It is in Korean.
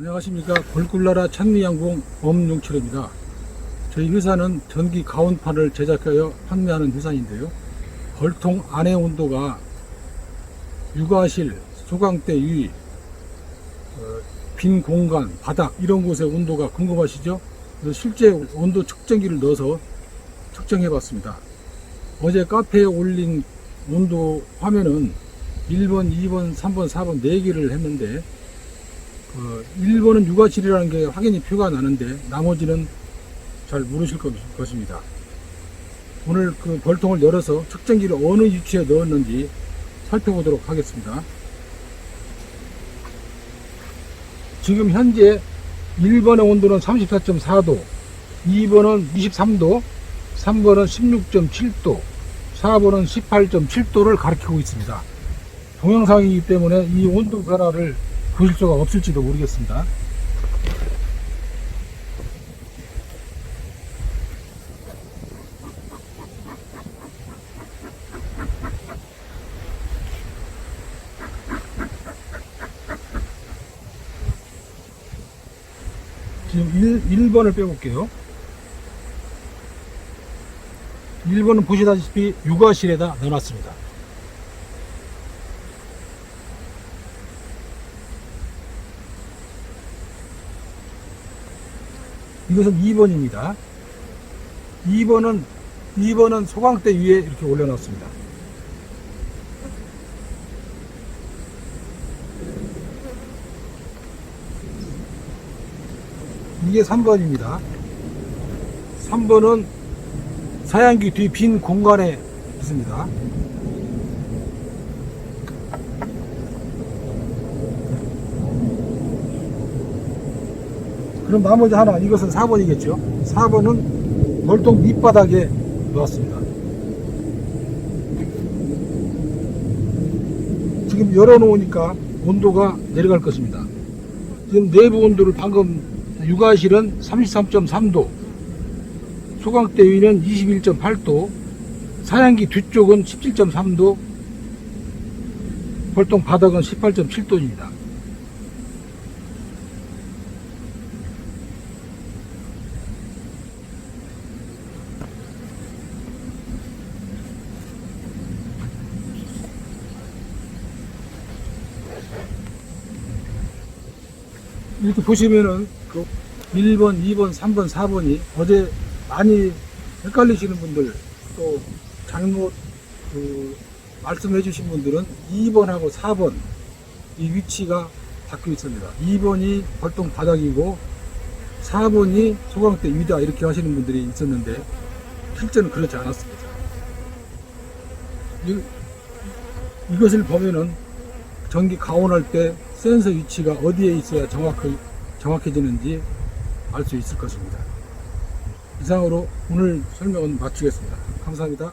안녕하십니까. 골굴나라 천리양봉 엄용철입니다. 저희 회사는 전기 가온판을 제작하여 판매하는 회사인데요. 벌통 안의 온도가 육아실, 소강대 위, 어, 빈 공간, 바닥 이런 곳의 온도가 궁금하시죠? 실제 온도 측정기를 넣어서 측정해 봤습니다. 어제 카페에 올린 온도 화면은 1번, 2번, 3번, 4번 4개를 했는데 어, 1번은 육아실이라는 게 확연히 표가 나는데 나머지는 잘 모르실 것- 것입니다. 오늘 그 벌통을 열어서 측정기를 어느 위치에 넣었는지 살펴보도록 하겠습니다. 지금 현재 1번의 온도는 34.4도, 2번은 23도, 3번은 16.7도, 4번은 18.7도를 가리키고 있습니다. 동영상이기 때문에 이 온도 변화를 보실 수가 없을지도 모르겠습니다. 지금 1, 1번을 빼볼게요. 1번은 보시다시피 육아실에다 넣어놨습니다. 이것은 2번입니다. 2번은 2번은 소강대 위에 이렇게 올려놨습니다. 이게 3번입니다. 3번은 사양기 뒤 빈 공간에 있습니다. 그럼 나머지 하나 이것은 4번이겠죠? 4번은 벌통 밑바닥에 놓았습니다. 지금 열어놓으니까 온도가 내려갈 것입니다. 지금 내부 온도를 방금 육아실은 33.3도 소강대 위는 21.8도 사양기 뒤쪽은 17.3도 벌통 바닥은 18.7도입니다 이렇게 보시면은 그 1번, 2번, 3번, 4번이 어제 많이 헷갈리시는 분들 또 잘못 그 말씀해 주신 분들은 2번하고 4번 이 위치가 바뀌어 있습니다. 2번이 벌통 바닥이고 4번이 소강대 위다 이렇게 하시는 분들이 있었는데 실제는 그렇지 않았습니다. 이, 이것을 보면은 전기 가온할 때 센서 위치가 어디에 있어야 정확히, 정확해지는지 알 수 있을 것입니다. 이상으로 오늘 설명은 마치겠습니다. 감사합니다.